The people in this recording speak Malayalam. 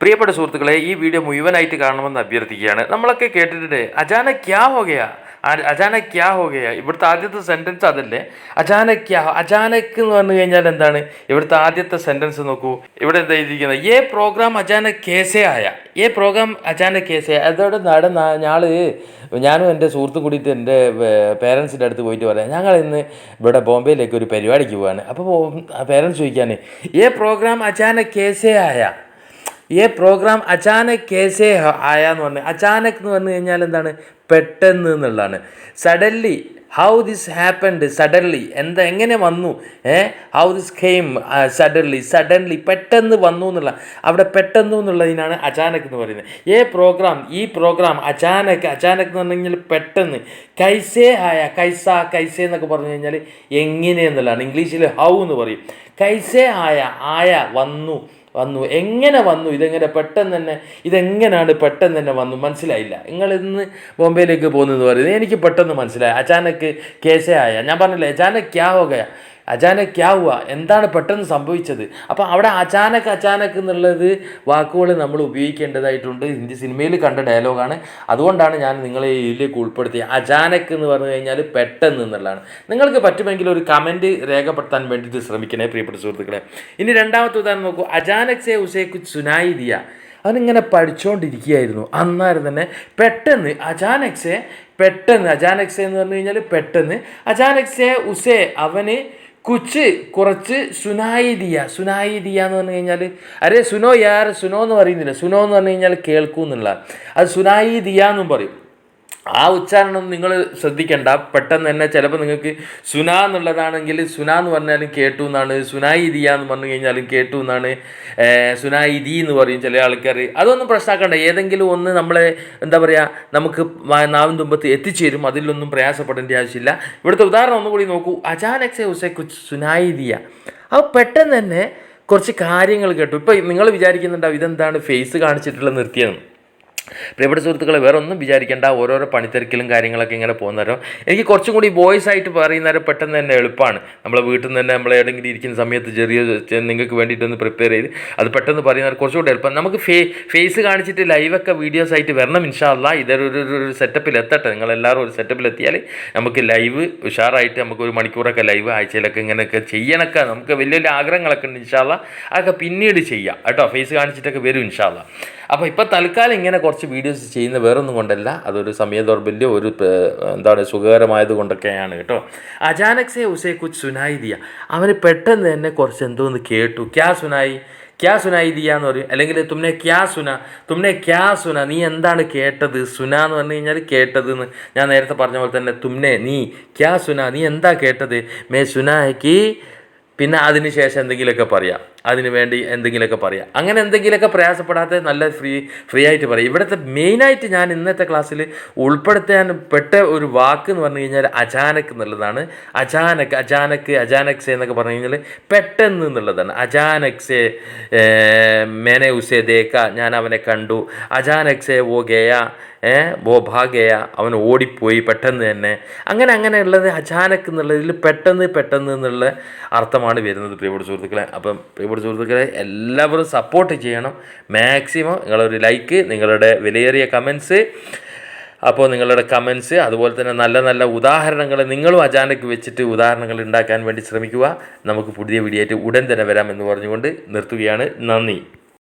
പ്രിയപ്പെട്ട സുഹൃത്തുക്കളെ ഈ വീഡിയോ മുഴുവനായിട്ട് കാണണമെന്ന് അഭ്യർത്ഥിക്കുകയാണ്. നമ്മളൊക്കെ കേട്ടിട്ടുണ്ട് അജാന ക്യാ ഹോ ഗയാ? ആ- ക്യാ ഹോ ഗയാ? ഇവിടുത്തെ ആദ്യത്തെ സെന്റൻസ് അതല്ലേ? അജാന ക്യാ അജാനക്ക് എന്ന് പറഞ്ഞു കഴിഞ്ഞാൽ എന്താണ്? ഇവിടുത്തെ ആദ്യത്തെ സെന്റൻസ് നോക്കൂ. ഇവിടെ എന്താ എഴുതിയിരിക്കുന്നത്? ഏ പ്രോഗ്രാം അജാന കേസേ ആയ. ഏ പ്രോഗ്രാം അജാന കേസേ അതോടെ നടന്ന ഞാൾ ഞാനും എന്റെ സുഹൃത്തും കൂടിയിട്ട് എന്റെ പേരൻസിന്റെ അടുത്ത് പോയിട്ട് പറയാം. ഞങ്ങൾ ഇന്ന് ഇവിടെ ബോംബെയിലേക്ക് ഒരു പരിപാടിക്ക് പോവാണ്. അപ്പോൾ പേരൻസ് ചോദിക്കാൻ ഏ പ്രോഗ്രാം അജാന കേസേ ആയ? ഏ പ്രോഗ്രാം അചാനക് കേസേ ആയാന്ന് പറഞ്ഞു. അചാനക് എന്ന് പറഞ്ഞു കഴിഞ്ഞാൽ എന്താണ്? പെട്ടെന്ന് എന്നുള്ളതാണ്. Suddenly how this happened suddenly എന്താ എങ്ങനെ വന്നു? ഏ? How this came suddenly suddenly പെട്ടെന്ന് വന്നു എന്നുള്ള അവിടെ പെട്ടെന്ന് എന്നുള്ളതിനാണ് അചാനക് എന്ന് പറയുന്നത്. ഏ പ്രോഗ്രാം ഈ പ്രോഗ്രാം അചാനക് അചാനക് എന്ന് പറഞ്ഞു കഴിഞ്ഞാൽ പെട്ടെന്ന്. കൈസേ ആയ കൈസ കൈസേ എന്നൊക്കെ പറഞ്ഞു കഴിഞ്ഞാൽ എങ്ങനെ എന്നുള്ളതാണ്. ഇംഗ്ലീഷിൽ ഹൗ എന്ന് പറയും. കൈസേ ആയ ആയ വന്നു. വന്നു. എങ്ങനെ വന്നു? ഇതെങ്ങനെ പെട്ടെന്ന് തന്നെ ഇതെങ്ങനെയാണ് പെട്ടെന്ന് തന്നെ വന്നു? മനസ്സിലായില്ല. നിങ്ങൾ ഇന്ന് ബോംബെയിലേക്ക് പോകുന്നതെന്ന് പറയുന്നത് എനിക്ക് പെട്ടെന്ന് മനസ്സിലായി. അച്ചാനക്ക് ആയ ഞാൻ പറഞ്ഞില്ലേ അച്ചാനക്ക് ക്യാ ഹോ ഗയ? അചാനക് ക്യാ ഹുവ? എന്താണ് പെട്ടെന്ന് സംഭവിച്ചത്? അപ്പോൾ അവിടെ അചാനക് അചാനക് എന്നുള്ളത് വാക്കുകൾ നമ്മൾ ഉപയോഗിക്കേണ്ടതായിട്ടുണ്ട്. ഹിന്ദി സിനിമയിൽ കണ്ട ഡയലോഗാണ്. അതുകൊണ്ടാണ് ഞാൻ നിങ്ങളെ ഇതിലേക്ക് ഉൾപ്പെടുത്തിയത് അചാനക് എന്ന് പറഞ്ഞു കഴിഞ്ഞാൽ പെട്ടെന്ന് എന്നുള്ളതാണ്. നിങ്ങൾക്ക് പറ്റുമെങ്കിൽ ഒരു കമന്റ് രേഖപ്പെടുത്താൻ വേണ്ടിയിട്ട് ശ്രമിക്കണേ പ്രിയപ്പെട്ട സുഹൃത്തുക്കളെ. ഇനി രണ്ടാമത്തെ ഉദാഹരണം നോക്കൂ. അചാനക് സേ ഉസേക്ക് സുനായി ദിയ. അവനിങ്ങനെ പഠിച്ചുകൊണ്ടിരിക്കുകയായിരുന്നു അന്നേരം തന്നെ പെട്ടെന്ന് അചാനക്സെ പെട്ടെന്ന് അചാനക്സെ എന്ന് പറഞ്ഞു കഴിഞ്ഞാൽ പെട്ടെന്ന് അചാനക്സെ ഉസേ അവന് കുച്ച് കുറച്ച് സുനായി ദിയ സുനായി ദിയ എന്ന് പറഞ്ഞു കഴിഞ്ഞാൽ അരേ സുനോ യാർ സുനോ എന്ന് പറയുന്നില്ല. സുനോ എന്ന് പറഞ്ഞു കഴിഞ്ഞാൽ കേൾക്കൂ എന്നുള്ള അത് സുനായി ദിയ എന്നും പറയും. ആ ഉച്ചാരണം നിങ്ങൾ ശ്രദ്ധിക്കേണ്ട. പെട്ടെന്ന് തന്നെ ചിലപ്പോൾ നിങ്ങൾക്ക് സുന എന്നുള്ളതാണെങ്കിൽ സുന എന്ന് പറഞ്ഞാലും കേട്ടു എന്നാണ്. സുനായി ദിയ എന്ന് പറഞ്ഞു കഴിഞ്ഞാലും കേട്ടു എന്നാണ്. സുനായി ദി എന്ന് പറയും ചില ആൾക്കാർ അതൊന്നും പ്രശ്നമാക്കണ്ട. ഏതെങ്കിലും ഒന്ന് നമ്മളെ എന്താ പറയുക നമുക്ക് നാവിൻ തുമ്പത്ത് എത്തിച്ചേരും. അതിലൊന്നും പ്രയാസപ്പെടേണ്ട ആവശ്യമില്ല. ഇവിടുത്തെ ഉദാഹരണം ഒന്നുകൂടി നോക്കൂ. അചാനക്സെ ഉസെ കുച്ച് സുനായി ദിയ അപ്പോൾ പെട്ടെന്ന് തന്നെ കുറച്ച് കാര്യങ്ങൾ കേട്ടു. ഇപ്പോൾ നിങ്ങൾ വിചാരിക്കുന്നുണ്ടാവും ഇതെന്താണ്? ഫേസ് കാണിച്ചിട്ടുള്ള നിർത്തിയെന്ന് പ്രിയപ്പെട്ട സുഹൃത്തുക്കളെ വേറെ ഒന്നും വിചാരിക്കേണ്ട. ഓരോരോ പണിത്തിരക്കിലും കാര്യങ്ങളൊക്കെ ഇങ്ങനെ പോകുന്നേരം എനിക്ക് കുറച്ചും കൂടി വോയിസ് ആയിട്ട് പറയുന്നേരം പെട്ടെന്ന് തന്നെ എളുപ്പമാണ് നമ്മളെ വീട്ടിൽ നിന്ന് തന്നെ നമ്മൾ എവിടെയെങ്കിലും ഇരിക്കുന്ന സമയത്ത് ചെറിയ നിങ്ങൾക്ക് വേണ്ടിയിട്ടൊന്ന് പ്രിപ്പയർ ചെയ്ത് അത് പെട്ടെന്ന് പറയുന്നേരം കുറച്ചുകൂടി എളുപ്പം. നമുക്ക് ഫേ ഫേസ് കാണിച്ചിട്ട് ലൈവൊക്കെ വീഡിയോസ് ആയിട്ട് വരണം ഇൻഷാല്ല ഇതൊരു ഒരു സെറ്റപ്പിൽ എത്തട്ടെ. നിങ്ങളെല്ലാവരും ഒരു സെറ്റപ്പിൽ എത്തിയാൽ നമുക്ക് ലൈവ് ഉഷാറായിട്ട് നമുക്ക് ഒരു മണിക്കൂറൊക്കെ ലൈവ് ആഴ്ചയിലൊക്കെ ഇങ്ങനെയൊക്കെ ചെയ്യണമൊക്കെ നമുക്ക് വലിയ വലിയ ആഗ്രഹങ്ങളൊക്കെ ഉണ്ട് ഇൻഷാല്ല അതൊക്കെ പിന്നീട് ചെയ്യാം. കേട്ടോ ഫേസ് കാണിച്ചിട്ടൊക്കെ വരും ഇൻഷാല്ല അപ്പോൾ ഇപ്പോൾ തൽക്കാലം ഇങ്ങനെ കുറച്ച് വീഡിയോസ് ചെയ്യുന്ന വേറൊന്നും കൊണ്ടല്ല. അതൊരു സമയ ദൗർബല്യം ഒരു എന്താണ് സുഖകരമായത് കൊണ്ടൊക്കെയാണ് കേട്ടോ. അചാനക് സേ ഉസേ കുച്ച് സുനായി ദിയ. അവന് പെട്ടെന്ന് തന്നെ കുറച്ച് എന്തോന്ന് കേട്ടു. ക്യാ സുനായി? ക്യാ സുനായി ദിയ എന്ന് പറയും. അല്ലെങ്കിൽ തുമ്നെ ക്യാ സുന? തുമ്നെ ക്യാ സുന നീ എന്താണ് കേട്ടത്? സുന എന്ന് പറഞ്ഞു കഴിഞ്ഞാൽ കേട്ടത് എന്ന് ഞാൻ നേരത്തെ പറഞ്ഞ പോലെ തന്നെ തുമ്നെ നീ ക്യാ സുന നീ എന്താ കേട്ടത്? മേ സുനായിക്ക് പിന്നെ അതിന് ശേഷം എന്തെങ്കിലുമൊക്കെ പറയാം. അതിന് വേണ്ടി എന്തെങ്കിലുമൊക്കെ പറയാം. അങ്ങനെ എന്തെങ്കിലുമൊക്കെ പ്രയാസപ്പെടാത്ത നല്ല ഫ്രീ ഫ്രീ ആയിട്ട് പറയാം. ഇവിടുത്തെ മെയിനായിട്ട് ഞാൻ ഇന്നത്തെ ക്ലാസ്സിൽ ഉൾപ്പെടുത്താൻ പെട്ട ഒരു വാക്ക് എന്ന് പറഞ്ഞു കഴിഞ്ഞാൽ അചാനക്ക് എന്നുള്ളതാണ്. അചാനക്ക് അചാനക്ക് അചാനക് സേ എന്നൊക്കെ പറഞ്ഞു കഴിഞ്ഞാൽ പെട്ടെന്ന് എന്നുള്ളതാണ്. അചാനക് സേ മേനെ ഉസേ ദേക്ക ഞാൻ അവനെ കണ്ടു. അചാനക് സേ ഓ ഗയ ഏ ബോ ഭാഗയ അവൻ ഓടിപ്പോയി പെട്ടെന്ന് തന്നെ. അങ്ങനെ അങ്ങനെയുള്ളത് അചാനക്ക് എന്നുള്ളതിൽ പെട്ടെന്ന് പെട്ടെന്ന് എന്നുള്ള അർത്ഥമാണ് വരുന്നത് പ്രിയപ്പെട്ട സുഹൃത്തുക്കളെ. അപ്പം പ്രിയപ്പെട്ട സുഹൃത്തുക്കളെ എല്ലാവരും സപ്പോർട്ട് ചെയ്യണം. മാക്സിമം നിങ്ങളൊരു ലൈക്ക് നിങ്ങളുടെ വിലയേറിയ കമൻസ് അപ്പോൾ നിങ്ങളുടെ കമൻസ് അതുപോലെ തന്നെ നല്ല നല്ല ഉദാഹരണങ്ങൾ നിങ്ങളും അജാനക്ക് വെച്ചിട്ട് ഉദാഹരണങ്ങൾ ഉണ്ടാക്കാൻ വേണ്ടി ശ്രമിക്കുക. നമുക്ക് പുതിയ വീഡിയോ ആയിട്ട് ഉടൻ തന്നെ വരാം എന്ന് പറഞ്ഞുകൊണ്ട് നിർത്തുകയാണ്. നന്ദി.